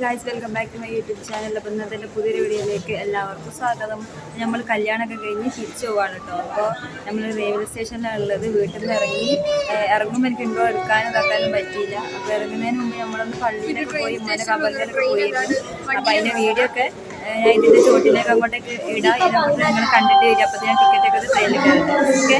Guys welcome back to my YouTube channel. അപ്പം ഇന്നത്തെ പുതിയൊരു വീഡിയോയിലേക്ക് എല്ലാവർക്കും സ്വാഗതം. നമ്മൾ കല്യാണമൊക്കെ കഴിഞ്ഞ് തിരിച്ചു പോവാണ് കേട്ടോ. അപ്പോൾ നമ്മൾ റെയിൽവേ സ്റ്റേഷനിലാണ് ഉള്ളത് വീട്ടിൽ നിന്ന് ഇറങ്ങി ഇറങ്ങുമ്പോൾ എനിക്ക് ഇൻട്രോ എടുക്കാനും ഇതാക്കാനും പറ്റിയില്ല. അപ്പോൾ ഇറങ്ങുന്നതിന് മുമ്പ് നമ്മളൊന്ന് പള്ളിയിലൊക്കെ പോയി ഇങ്ങനെ കമ്പലത്തിലൊക്കെ പോയിരുന്നു അപ്പോൾ അതിന്റെ വീഡിയോ ഒക്കെ ഞാൻ ഇതിന്റെ ചോട്ടിലേക്ക് അങ്ങോട്ടേക്ക് ഇടാം. ഇതിനകത്ത് നിങ്ങൾ കണ്ടിട്ട് വരും അപ്പോൾ ഞാൻ ടിക്കറ്റൊക്കെ ട്രെയിനിൽ ഓക്കെ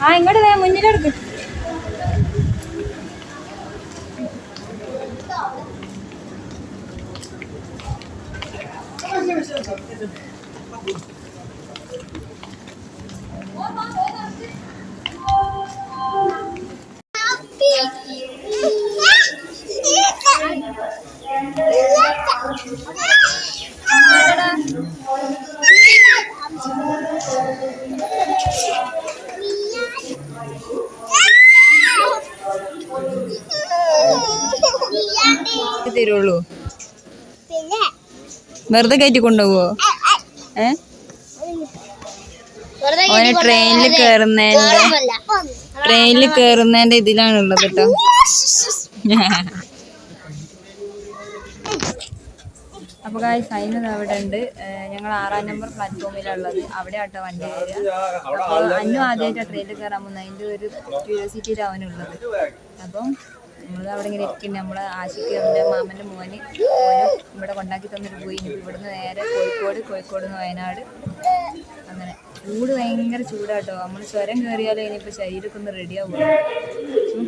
ആ ഇങ്ങോട്ട് വേ മുന്നിലെടുക്ക്. തരുള്ളൂ. വെറുതെ കയറ്റി കൊണ്ടുപോവോ? ഏ ഓന് ട്രെയിനിൽ കയറുന്നതിന്റെ ട്രെയിനിൽ കയറുന്നതിന്റെ ഇതിലാണുള്ളത് കേട്ടോ. അപ്പൊ കായ് സൈൻ അവിടെ ഉണ്ട് ഞങ്ങൾ ആറാം നമ്പർ പ്ലാറ്റ്ഫോമിലുള്ളത് അവിടെ ആട്ടോ വണ്ടി വരിക അപ്പോൾ അന്നും ആദ്യമായിട്ട് ട്രെയിനിൽ കയറാൻ പോകുന്നത് അതിന്റെ ഒരു ക്യൂരിയോസിറ്റിയിലാണ് അവനുള്ളത്. അപ്പം നമ്മൾ അവിടെ ഇങ്ങനെ ഇരിക്കുന്നത് നമ്മളെ ആശിക്ക് നമ്മുടെ മാമന്റെ മോന് ഇവിടെ കൊണ്ടാക്കി തന്നിട്ട് പോയി. ഇവിടുന്ന് നേരെ കോഴിക്കോട് കോഴിക്കോട് നിന്ന് വയനാട്. അങ്ങനെ. ചൂട് ഭയങ്കര ചൂടാട്ടോ. നമ്മൾ ചുരം കയറിയാലോ ഇനിയിപ്പോൾ ശരീരമൊക്കെ ഒന്ന് റെഡിയാവും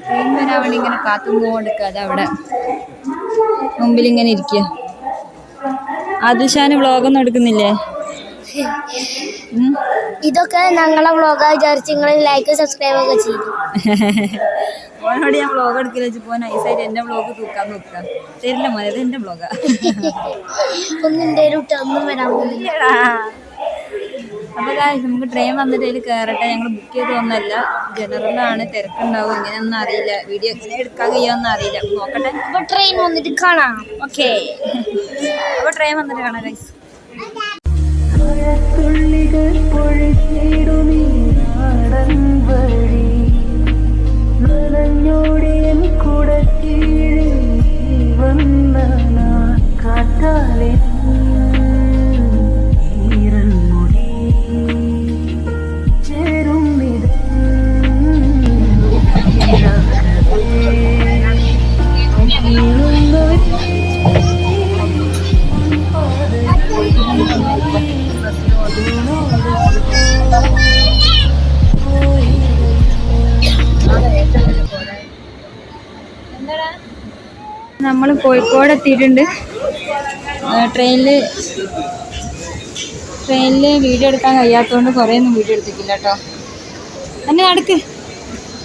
ട്രെയിൻ വരാൻ വേണ്ടി ഇങ്ങനെ കാത്തുകൊണ്ടിരിക്കാതെ അവിടെ. മുമ്പിൽ ഇങ്ങനെ ഇരിക്കുക ആദിഷാന് വ്ളോഗൊന്നും എടുക്കുന്നില്ലേ? ഇതൊക്കെ ഞങ്ങളെ വ്ളോഗാ വിചാരിച്ച് നിങ്ങൾ ലൈക്ക് സബ്സ്ക്രൈബ് ഒക്കെ ചെയ്തു. ഓനോട് ഞാൻ വ്ളോഗ് എടുക്കില്ല വെച്ച് പോകാൻ നൈസായിട്ട് എന്റെ വ്ളോഗ് തൂക്കാൻ നോക്കാം. തരില്ല മോനെ എന്റെ വ്ലോഗാ വ്ളോഗാ. ഒന്നും എന്റെ ഒന്നും വരാൻ പോകുന്നില്ല. അപ്പോൾ നമുക്ക് ട്രെയിൻ വന്നിട്ട് അതിൽ കയറട്ടെ ഞങ്ങൾ ബുക്ക് ചെയ്ത് ഒന്നല്ല ജനറലാണ് തിരക്കുണ്ടാവും. എങ്ങനെയൊന്നും അറിയില്ല. വീഡിയോ എങ്ങനെ എടുക്കാൻ കഴിയുമെന്ന് അറിയില്ല. നോക്കട്ടെ. അപ്പൊ ട്രെയിൻ വന്നിട്ട് കാണാം. ഓക്കെ അപ്പോൾ ട്രെയിൻ വന്നിട്ട് കാണാം ഗൈസ് തുള്ളികൾ പൊഴിച്ചിടുമീ നാടൻ വഴി. നനഞ്ഞോടിയൻ കുടക്കീഴിൽ നീ വന്ന നാൾ കാറ്റാലെ നമ്മൾ കോഴിക്കോട് എത്തിയിട്ടുണ്ട്. ട്രെയിനിൽ ട്രെയിനിൽ വീഡിയോ എടുക്കാൻ കഴിയാത്തതുകൊണ്ട് കുറേ ഒന്നും വീഡിയോ എടുത്തിട്ടില്ല കേട്ടോ എന്നെ നടക്ക്.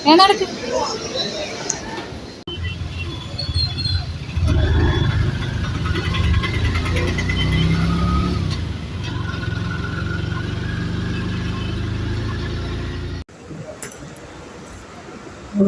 ഞാൻ നടക്ക്. ഏ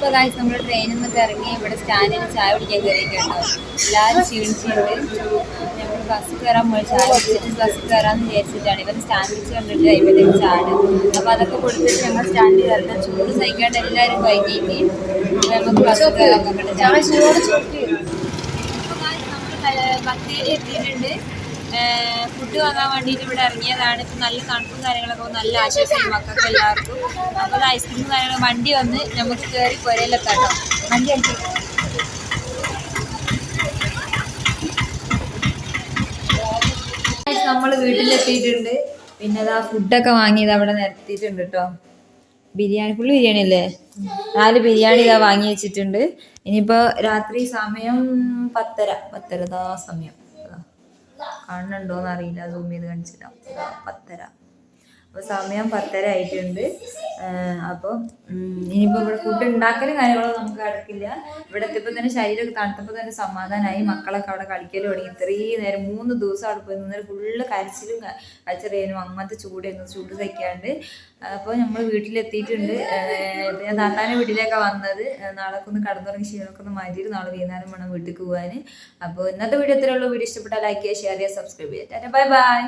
അപ്പോൾ കാശ് നമ്മൾ ട്രെയിനിൽ നിന്നൊക്കെ ഇറങ്ങി ഇവിടെ സ്റ്റാൻഡിൽ ചായ കുടിക്കാൻ കയറിയിട്ടുണ്ടാവും എല്ലാവരും ക്ഷീണിച്ചിട്ടുണ്ട്. ഞങ്ങൾ ബസ് കയറാൻ പോയി. ചായ കുടിച്ചിട്ട് ബസ് കയറാമെന്ന് വിചാരിച്ചിട്ടാണ്. ഇവർ സ്റ്റാൻഡിൽ കണ്ടിട്ട് അമ്പത്തേക്ക് ചാട്. അപ്പോൾ അതൊക്കെ കൊടുത്തിട്ട് ഞങ്ങൾ സ്റ്റാൻഡിൽ കയറുന്ന ചൂട് സഹിക്കാണ്ട് എല്ലാവരും വൈകിട്ട് നമുക്ക് ബസ് കയറാൻ നോക്കട്ടെ ബത്തേരി എത്തിയിട്ടുണ്ട്. ഫുഡ് വാങ്ങാൻ വേണ്ടിയിട്ട് ഇവിടെ ഇറങ്ങിയതാണ്. ഇപ്പം നല്ല തണുപ്പും കാര്യങ്ങളൊക്കെ. നല്ല ആശ്വാസം മക്കൾക്ക് എല്ലാവർക്കും. അപ്പോൾ ഐസ്ക്രീം കാര്യങ്ങൾ വണ്ടി വന്ന് നമുക്ക് കയറി പുരയിലൊക്കെ കേട്ടോ. വണ്ടി അടിച്ചു നമ്മൾ വീട്ടിലെത്തിയിട്ടുണ്ട്. പിന്നെ അതാ ഫുഡൊക്കെ വാങ്ങിയത് അവിടെ നിർത്തിയിട്ടുണ്ട് കേട്ടോ. ബിരിയാണി ഫുള്ള് ബിരിയാണി അല്ലേ? നാല് ബിരിയാണി ഇതാ വാങ്ങി വെച്ചിട്ടുണ്ട്. ഇനിയിപ്പോൾ രാത്രി സമയം പത്തര. പത്തര ദാ സമയം. ദാ. കാണുന്നുണ്ടോന്ന് അറിയില്ല സൂം ചെയ്ത് കാണിച്ചില്ല പത്തര അപ്പോൾ സമയം പത്തര ആയിട്ടുണ്ട്. അപ്പോൾ ഇനിയിപ്പോൾ ഇവിടെ ഫുഡ് ഉണ്ടാക്കലും കാര്യങ്ങളൊന്നും നമുക്ക് നടക്കില്ല. ഇവിടെ എത്തിയപ്പോൾ തന്നെ ശരീരമൊക്കെ തണുത്തപ്പോൾ തന്നെ സമാധാനമായി മക്കളൊക്കെ അവിടെ കളിക്കലും തുടങ്ങി. ഇത്രയും നേരം മൂന്ന് ദിവസം അവിടെ പോയി നിന്നേരം ഫുള്ള് കരച്ചിലും കരച്ചറിയാനും അങ്ങനത്തെ ചൂടായിരുന്നു ചൂട് സഹിക്കാണ്ട് അപ്പോൾ നമ്മൾ വീട്ടിലെത്തിയിട്ടുണ്ട്. ഞാൻ താത്താന്റെ വീട്ടിലേക്കാണ് വന്നത്. നാളെ ഒന്ന് കടന്നുറങ്ങി ക്ഷീണമൊക്കെ ഒന്ന് മാറ്റിയിട്ട് നാളെ വൈകുന്നേരം വേണം വീട്ടിലേക്ക് പോകാൻ അപ്പോൾ ഇന്നത്തെ വീഡിയോ ഇത്രയുള്ളൂ വീഡിയോ ഇഷ്ടപ്പെട്ടാൽ ലൈക്ക് ചെയ്യുക ഷെയർ ചെയ്യുക സബ്സ്ക്രൈബ് ചെയ്യുക. Bye bye.